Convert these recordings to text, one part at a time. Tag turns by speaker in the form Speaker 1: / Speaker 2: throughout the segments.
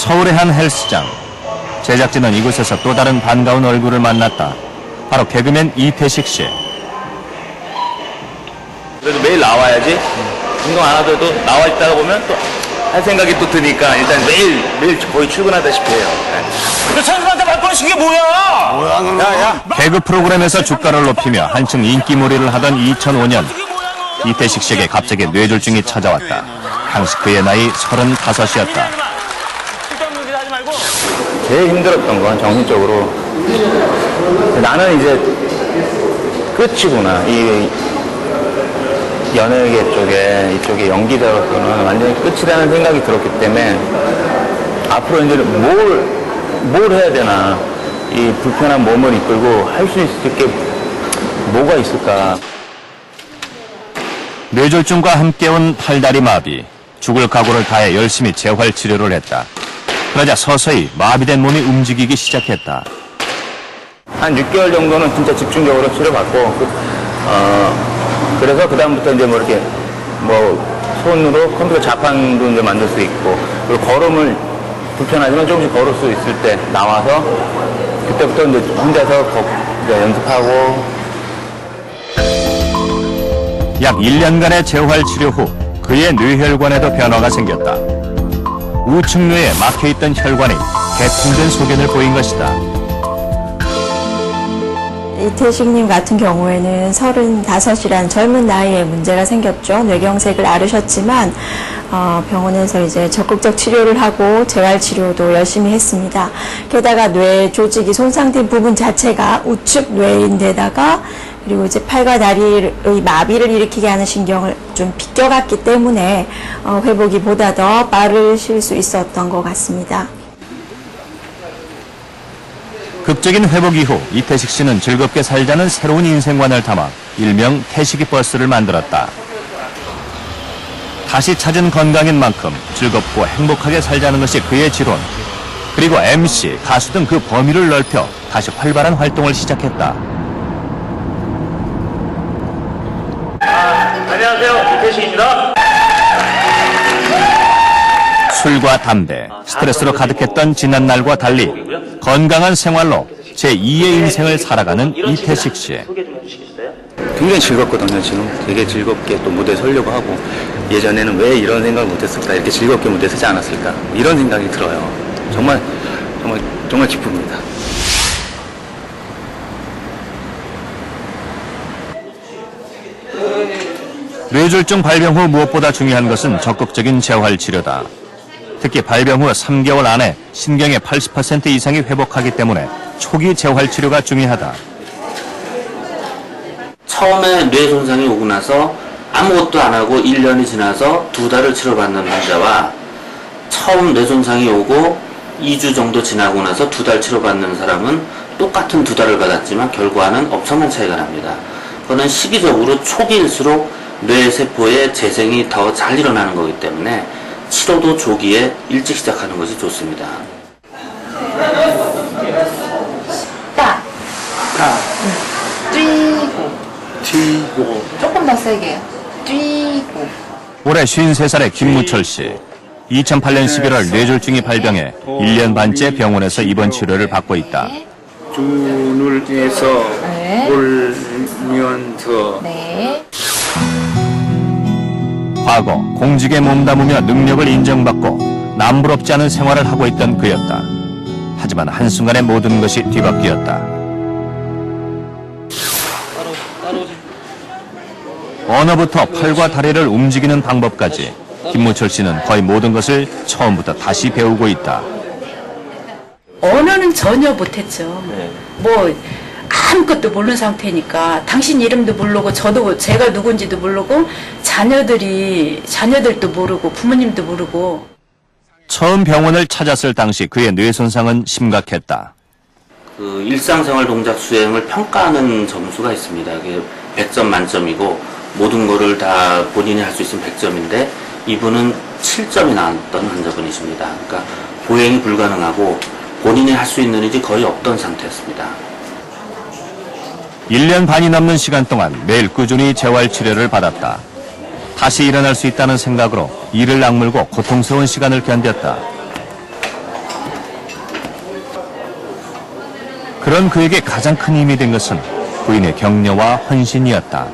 Speaker 1: 서울의 한 헬스장. 제작진은 이곳에서 또 다른 반가운 얼굴을 만났다. 바로 개그맨 이태식 씨.
Speaker 2: 그래도 매일 나와야지. 운동 안 하더라도 나와 있다가 보면 또 할 생각이 또 드니까 일단 매일 매일 거의 출근하다시피 해요. 너 선수한테 말버릇인 게 뭐야? 야야.
Speaker 1: 개그 프로그램에서 주가를 높이며 한층 인기몰이를 하던 2005년 이태식 씨에게 갑자기 뇌졸중이 찾아왔다. 당시 그의 나이 35이었다.
Speaker 2: 제일 힘들었던 건 정신적으로 나는 이제 끝이구나. 이 연예계 쪽에 이쪽에 연기자로서는 완전히 끝이라는 생각이 들었기 때문에 앞으로 이제 뭘, 뭘 해야 되나. 이 불편한 몸을 이끌고 할 수 있을 게 뭐가 있을까.
Speaker 1: 뇌졸중과 함께 온 팔다리 마비. 죽을 각오를 다해 열심히 재활 치료를 했다. 그러자 서서히 마비된 몸이 움직이기 시작했다.
Speaker 2: 한 6개월 정도는 진짜 집중적으로 치료받고, 그, 어, 그래서 그다음부터 이제 뭐 이렇게 뭐 손으로 컴퓨터 자판도 이제 만들 수 있고, 그리고 걸음을 불편하지만 조금씩 걸을 수 있을 때 나와서 그때부터 이제 혼자서 거- 이제 연습하고
Speaker 1: 약 1년간의 재활 치료 후 그의 뇌혈관에도 변화가 생겼다. 우측 뇌에 막혀있던 혈관이 개통된 소견을 보인 것이다.
Speaker 3: 이태식님 같은 경우에는 35이란 젊은 나이에 문제가 생겼죠. 뇌경색을 앓으셨지만 어, 병원에서 이제 적극적 치료를 하고 재활 치료도 열심히 했습니다. 게다가 뇌 조직이 손상된 부분 자체가 우측 뇌인데다가 그리고 이제 팔과 다리의 마비를 일으키게 하는 신경을 좀 비껴갔기 때문에 어, 회복이 보다 더 빠르실 수 있었던 것 같습니다.
Speaker 1: 극적인 회복 이후 이태식 씨는 즐겁게 살자는 새로운 인생관을 담아 일명 태식이 버스를 만들었다. 다시 찾은 건강인 만큼 즐겁고 행복하게 살자는 것이 그의 지론. 그리고 MC, 가수 등 그 범위를 넓혀 다시 활발한 활동을 시작했다.
Speaker 2: 안녕하세요. 이태식입니다.
Speaker 1: 술과 담배, 스트레스로 가득했던 지난날과 달리 건강한 생활로 제2의 인생을 살아가는 이태식 씨.
Speaker 2: 굉장히 즐겁거든요, 지금. 되게 즐겁게 또 무대 서려고 하고, 예전에는 왜 이런 생각을 못했을까, 이렇게 즐겁게 무대 서지 않았을까, 이런 생각이 들어요. 정말, 정말, 정말 기쁩니다.
Speaker 1: 뇌졸중 발병 후 무엇보다 중요한 것은 적극적인 재활 치료다. 특히 발병 후 3개월 안에 신경의 80% 이상이 회복하기 때문에 초기 재활 치료가 중요하다.
Speaker 4: 처음에 뇌 손상이 오고 나서 아무것도 안 하고 1년이 지나서 두 달을 치료받는 환자와 처음 뇌 손상이 오고 2주 정도 지나고 나서 두 달 치료받는 사람은 똑같은 두 달을 받았지만 결과는 엄청난 차이가 납니다. 그거는 시기적으로 초기일수록 뇌세포의 재생이 더 잘 일어나는 거기 때문에 치료도 조기에 일찍 시작하는 것이 좋습니다.
Speaker 5: 딱. 뛰고.
Speaker 2: 튀고.
Speaker 5: 조금 더 세게. 뛰고.
Speaker 1: 올해 53살의 김무철 씨. 2008년 11월 뇌졸중이 발병해 1년 반째 병원에서 입원 치료를 받고 있다.
Speaker 6: 눈을 해서
Speaker 5: 네.
Speaker 6: 울면서
Speaker 5: 네.
Speaker 1: 과거 공직에 몸담으며 능력을 인정받고 남부럽지 않은 생활을 하고 있던 그였다. 하지만 한순간에 모든 것이 뒤바뀌었다. 언어부터 팔과 다리를 움직이는 방법까지 김무철 씨는 거의 모든 것을 처음부터 다시 배우고 있다.
Speaker 7: 언어는 전혀 못했죠. 뭐 아무것도 모르는 상태니까 당신 이름도 모르고 저도 제가 누군지도 모르고 자녀들이 자녀들도 모르고 부모님도 모르고
Speaker 1: 처음 병원을 찾았을 당시 그의 뇌 손상은 심각했다.
Speaker 4: 그 일상생활 동작 수행을 평가하는 점수가 있습니다. 그게 100점 만점이고 모든 거를 다 본인이 할 수 있으면 100점인데 이분은 7점이 나왔던 환자분이십니다. 그러니까 보행이 불가능하고 본인이 할 수 있는 일이 거의 없던 상태였습니다.
Speaker 1: 1년 반이 넘는 시간 동안 매일 꾸준히 재활치료를 받았다. 다시 일어날 수 있다는 생각으로 이를 악물고 고통스러운 시간을 견뎠다. 그런 그에게 가장 큰 힘이 된 것은 부인의 격려와 헌신이었다.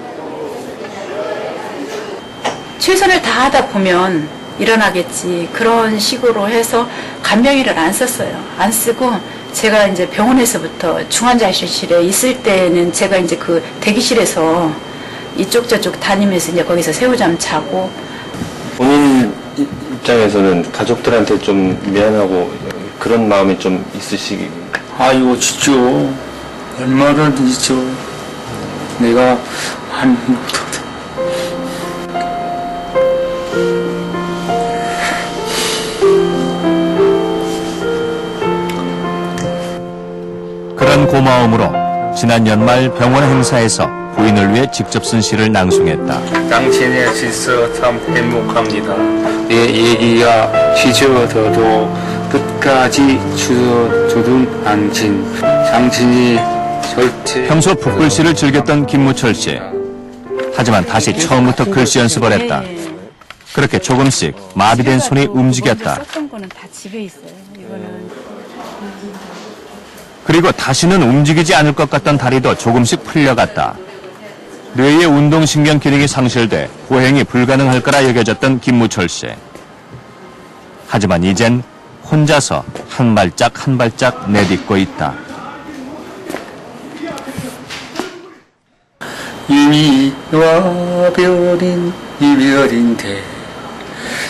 Speaker 7: 최선을 다하다 보면 일어나겠지 그런 식으로 해서 간병이를 안 썼어요. 안 쓰고 제가 이제 병원에서부터 중환자실에 있을 때는 제가 이제 그 대기실에서 이쪽 저쪽 다니면서 이제 거기서 새우잠 자고
Speaker 8: 본인 이- 입장에서는 가족들한테 좀 미안하고 그런 마음이 좀 있으시기
Speaker 6: 아이고 진짜 얼마나 있죠. 내가 한
Speaker 1: 고마움으로 지난 연말 병원 행사에서 부인을 위해 직접 쓴 시를 낭송했다.
Speaker 6: 당신의 있어 참 행복합니다. 내 얘기가 휘저어도 끝까지 주어주는 당신. 당신이 절대
Speaker 1: 평소 붓글씨를 즐겼던 김무철 씨. 하지만 다시 처음부터 글씨 연습을 했다. 그렇게 조금씩 마비된 손이 움직였다.
Speaker 7: 썼던 거는 다 집에 있어요. 이거는
Speaker 1: 그리고 다시는 움직이지 않을 것 같던 다리도 조금씩 풀려갔다. 뇌의 운동신경 기능이 상실돼 보행이 불가능할 거라 여겨졌던 김무철 씨. 하지만 이젠 혼자서 한 발짝 한 발짝 내딛고 있다.
Speaker 6: 이미와 별인 이별인데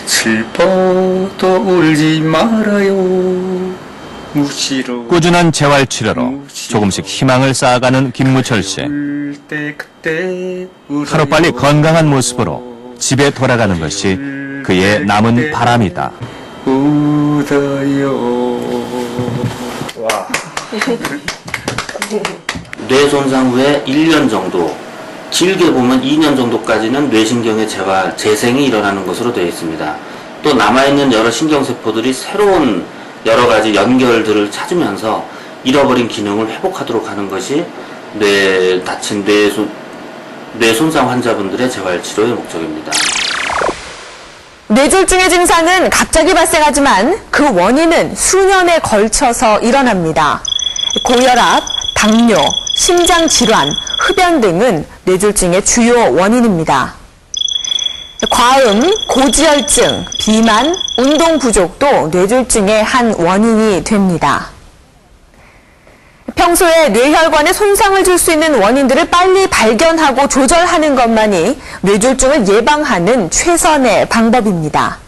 Speaker 6: 슬퍼도 울지 말아요
Speaker 1: 꾸준한 재활 치료로 조금씩 희망을 쌓아가는 김무철 씨. 하루빨리 건강한 모습으로 집에 돌아가는 것이 그의 남은 바람이다.
Speaker 4: 뇌 손상 후에 1년 정도, 길게 보면 2년 정도까지는 뇌신경의 재활, 재생이 일어나는 것으로 되어 있습니다. 또 남아있는 여러 신경세포들이 새로운 여러 가지 연결들을 찾으면서 잃어버린 기능을 회복하도록 하는 것이 뇌, 다친 뇌, 손, 뇌 손상 환자분들의 재활 치료의 목적입니다.
Speaker 9: 뇌졸중의 증상은 갑자기 발생하지만 그 원인은 수년에 걸쳐서 일어납니다. 고혈압, 당뇨, 심장 질환, 흡연 등은 뇌졸중의 주요 원인입니다. 과음, 고지혈증, 비만, 운동 부족도 뇌졸중의 한 원인이 됩니다. 평소에 뇌혈관에 손상을 줄 수 있는 원인들을 빨리 발견하고 조절하는 것만이 뇌졸중을 예방하는 최선의 방법입니다.